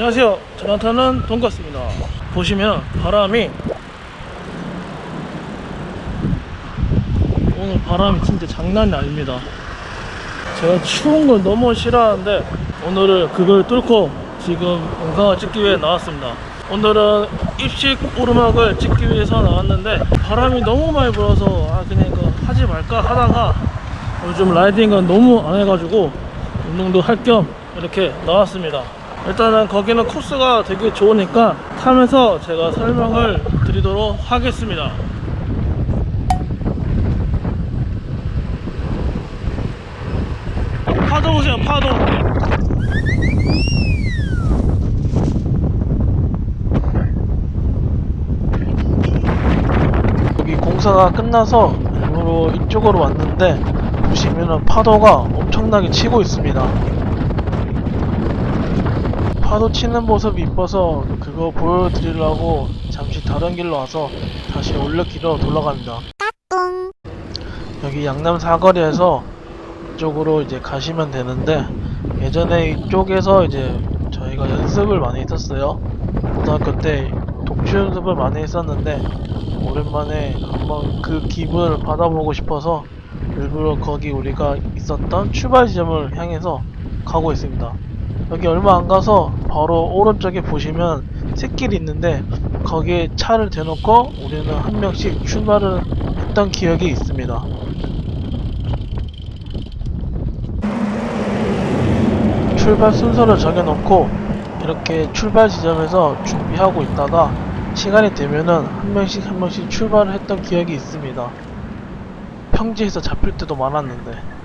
안녕하세요. 저한테는 돈가스입니다. 보시면 바람이 오늘 바람이 진짜 장난이 아닙니다. 제가 추운 걸 너무 싫어하는데 오늘은 그걸 뚫고 지금 영상을 찍기 위해 나왔습니다. 오늘은 입식 오르막을 찍기 위해서 나왔는데 바람이 너무 많이 불어서 아 그냥 이거 하지 말까 하다가 요즘 라이딩은 너무 안 해가지고 운동도 할 겸 이렇게 나왔습니다. 일단은 거기는 코스가 되게 좋으니까 타면서 제가 설명을 드리도록 하겠습니다. 파도 보세요, 파도. 여기 공사가 끝나서 일부러 이쪽으로 왔는데 보시면은 파도가 엄청나게 치고 있습니다. 파도 치는 모습이 이뻐서 그거 보여드리려고 잠시 다른 길로 와서 다시 올레길로 돌아갑니다. 여기 양남 사거리에서 이쪽으로 이제 가시면 되는데 예전에 이쪽에서 이제 저희가 연습을 많이 했었어요. 고등학교 때 독주 연습을 많이 했었는데 오랜만에 한번 그 기분을 받아보고 싶어서 일부러 거기 우리가 있었던 출발 지점을 향해서 가고 있습니다. 여기 얼마 안 가서 바로 오른쪽에 보시면 샛길이 있는데 거기에 차를 대놓고 우리는 한 명씩 출발을 했던 기억이 있습니다. 출발 순서를 정해놓고 이렇게 출발 지점에서 준비하고 있다가 시간이 되면은 한 명씩 한 명씩 출발을 했던 기억이 있습니다. 평지에서 잡힐 때도 많았는데.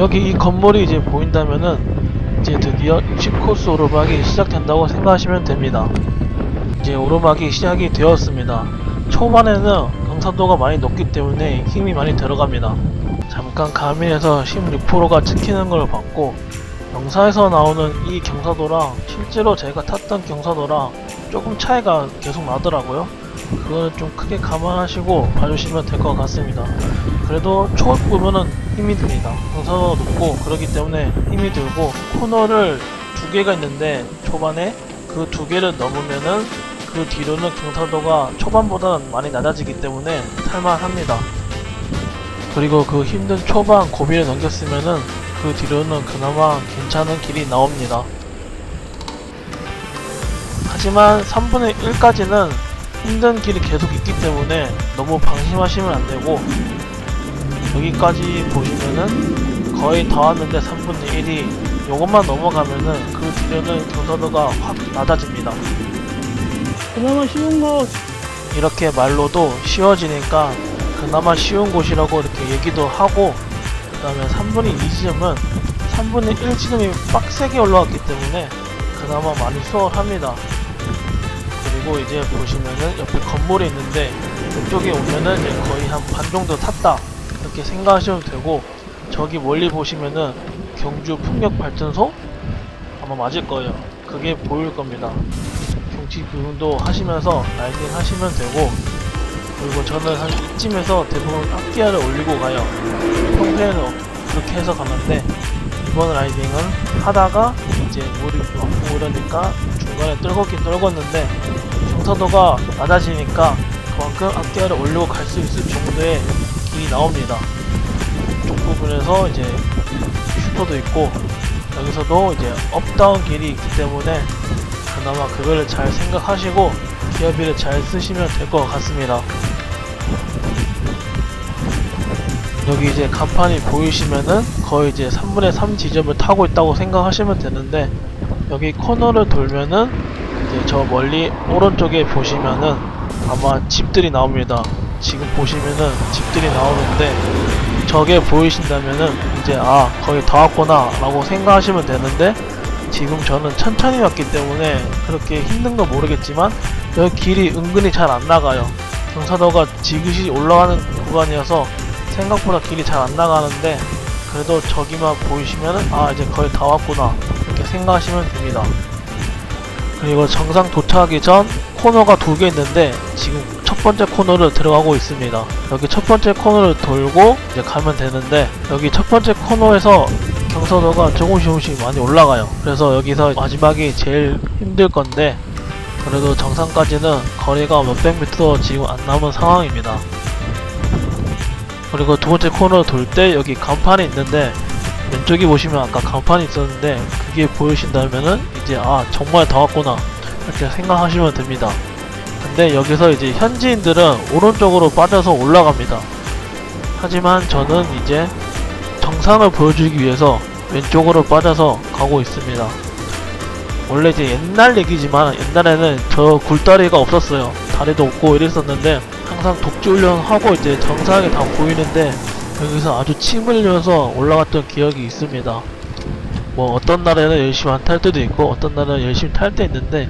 여기 이 건물이 이제 보인다면은 이제 드디어 60코스 오르막이 시작된다고 생각하시면 됩니다. 이제 오르막이 시작이 되었습니다. 초반에는 경사도가 많이 높기 때문에 힘이 많이 들어갑니다. 잠깐 가면에서 16%가 찍히는 걸 봤고 영상에서 나오는 이 경사도랑 실제로 제가 탔던 경사도랑 조금 차이가 계속 나더라고요. 그거는 좀 크게 감안하시고 봐주시면 될 것 같습니다. 그래도 초을 보면은 힘이 듭니다. 경사도가 높고 그렇기 때문에 힘이 들고 코너를 두 개가 있는데 초반에 그 두 개를 넘으면은 그 뒤로는 경사도가 초반보다는 많이 낮아지기 때문에 탈만합니다. 그리고 그 힘든 초반 고비를 넘겼으면은 그 뒤로는 그나마 괜찮은 길이 나옵니다. 하지만 3분의 1까지는 힘든 길이 계속 있기 때문에 너무 방심하시면 안 되고 여기까지 보시면은 거의 다 왔는데 3분의 1이 요것만 넘어가면은 그 뒤로는 경사도가 확 낮아집니다. 그나마 쉬운 곳 이렇게 말로도 쉬워지니까 그나마 쉬운 곳이라고 이렇게 얘기도 하고 그 다음에 3분의 2 지점은 3분의 1 지점이 빡세게 올라왔기 때문에 그나마 많이 수월합니다. 그리고 이제 보시면은 옆에 건물이 있는데 이쪽에 오면은 이제 거의 한 반 정도 탔다 이렇게 생각하시면 되고 저기 멀리 보시면은 경주 풍력 발전소 아마 맞을 거예요. 그게 보일 겁니다. 경치 구경도 하시면서 라이딩 하시면 되고 그리고 저는 한 이쯤에서 대부분 악기야를 올리고 가요. 평소에는 그렇게 해서 가는데 이번 라이딩은 하다가 이제 물이 막고 이러니까 중간에 떨궜긴 떨궜는데 경사도가 낮아지니까 그만큼 앞뒤를 올리고 갈 수 있을 정도의 길이 나옵니다. 쪽 부분에서 이제 슈퍼도 있고 여기서도 이제 업다운 길이 있기 때문에 그나마 그거를 잘 생각하시고 기어비를 잘 쓰시면 될 것 같습니다. 여기 이제 간판이 보이시면은 거의 이제 3분의 3 지점을 타고 있다고 생각하시면 되는데 여기 코너를 돌면은 이제 저 멀리 오른쪽에 보시면은 아마 집들이 나옵니다. 지금 보시면은 집들이 나오는데 저게 보이신다면은 이제 아 거의 다 왔구나 라고 생각하시면 되는데 지금 저는 천천히 왔기 때문에 그렇게 힘든 건 모르겠지만 여기 길이 은근히 잘 안 나가요. 경사도가 지그시 올라가는 구간이어서 생각보다 길이 잘 안 나가는데 그래도 저기만 보이시면은 아 이제 거의 다 왔구나 이렇게 생각하시면 됩니다. 그리고 정상 도착하기 전 코너가 두 개 있는데 지금 첫 번째 코너를 들어가고 있습니다. 여기 첫 번째 코너를 돌고 이제 가면 되는데 여기 첫 번째 코너에서 경사도가 조금씩 조금씩 많이 올라가요. 그래서 여기서 마지막이 제일 힘들 건데 그래도 정상까지는 거리가 몇백 미터 지금 안 남은 상황입니다. 그리고 두 번째 코너 돌 때 여기 간판이 있는데 왼쪽에 보시면 아까 간판이 있었는데 그게 보이신다면은 이제 아 정말 다 왔구나 이렇게 생각하시면 됩니다. 근데 여기서 이제 현지인들은 오른쪽으로 빠져서 올라갑니다. 하지만 저는 이제 정상을 보여주기 위해서 왼쪽으로 빠져서 가고 있습니다. 원래 이제 옛날 얘기지만 옛날에는 저 굴다리가 없었어요. 다리도 없고 이랬었는데 항상 독주 훈련하고 이제 정상이 다 보이는데 여기서 아주 침 흘리면서 올라갔던 기억이 있습니다. 뭐 어떤 날에는 열심히 안 탈 때도 있고 어떤 날은 열심히 탈 때 있는데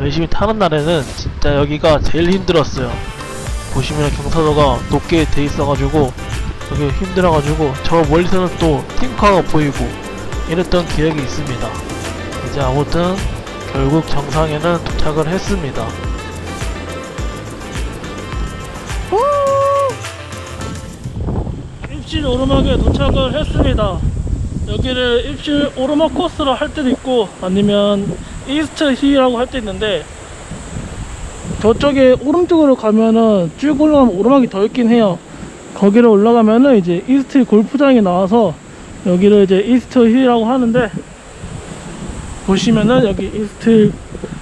열심히 타는 날에는 진짜 여기가 제일 힘들었어요. 보시면 경사도가 높게 돼 있어가지고 여기 힘들어가지고 저 멀리서는 또 탱커가 보이고 이랬던 기억이 있습니다. 이제 아무튼 결국 정상에는 도착을 했습니다. 입실 오르막에 도착을 했습니다. 여기를 입실 오르막 코스로 할 때도 있고 아니면 이스트 힐이라고 할 때 있는데 저쪽에 오른쪽으로 가면은 쭉 올라가면 오르막이 더 있긴 해요. 거기를 올라가면은 이제 이스트 골프장이 나와서 여기를 이제 이스트 힐이라고 하는데 보시면은 여기 이스트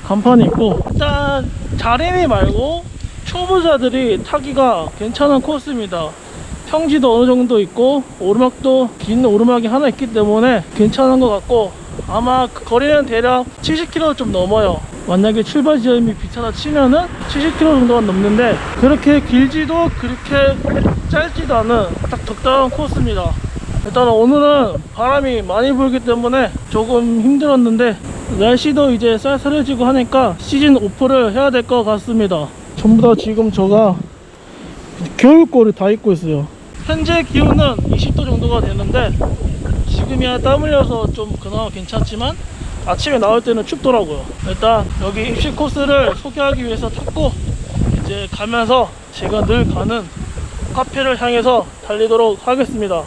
간판이 있고 일단 자린이 말고 초보자들이 타기가 괜찮은 코스입니다. 평지도 어느 정도 있고 오르막도 긴 오르막이 하나 있기 때문에 괜찮은 것 같고 아마 그 거리는 대략 70km 좀 넘어요. 만약에 출발 지점이 비슷하다 치면은 70km 정도가 넘는데 그렇게 길지도 그렇게 짧지도 않은 딱 적당한 코스입니다. 일단 오늘은 바람이 많이 불기 때문에 조금 힘들었는데 날씨도 이제 쌀쌀해지고 하니까 시즌 오프를 해야 될 것 같습니다. 전부 다 지금 저가 겨울거를 다 입고 있어요. 현재 기온은 20도 정도가 되는데 지금이야 땀 흘려서 좀 그나마 괜찮지만 아침에 나올 때는 춥더라고요. 일단 여기 입시 코스를 소개하기 위해서 탔고 이제 가면서 제가 늘 가는 카페를 향해서 달리도록 하겠습니다.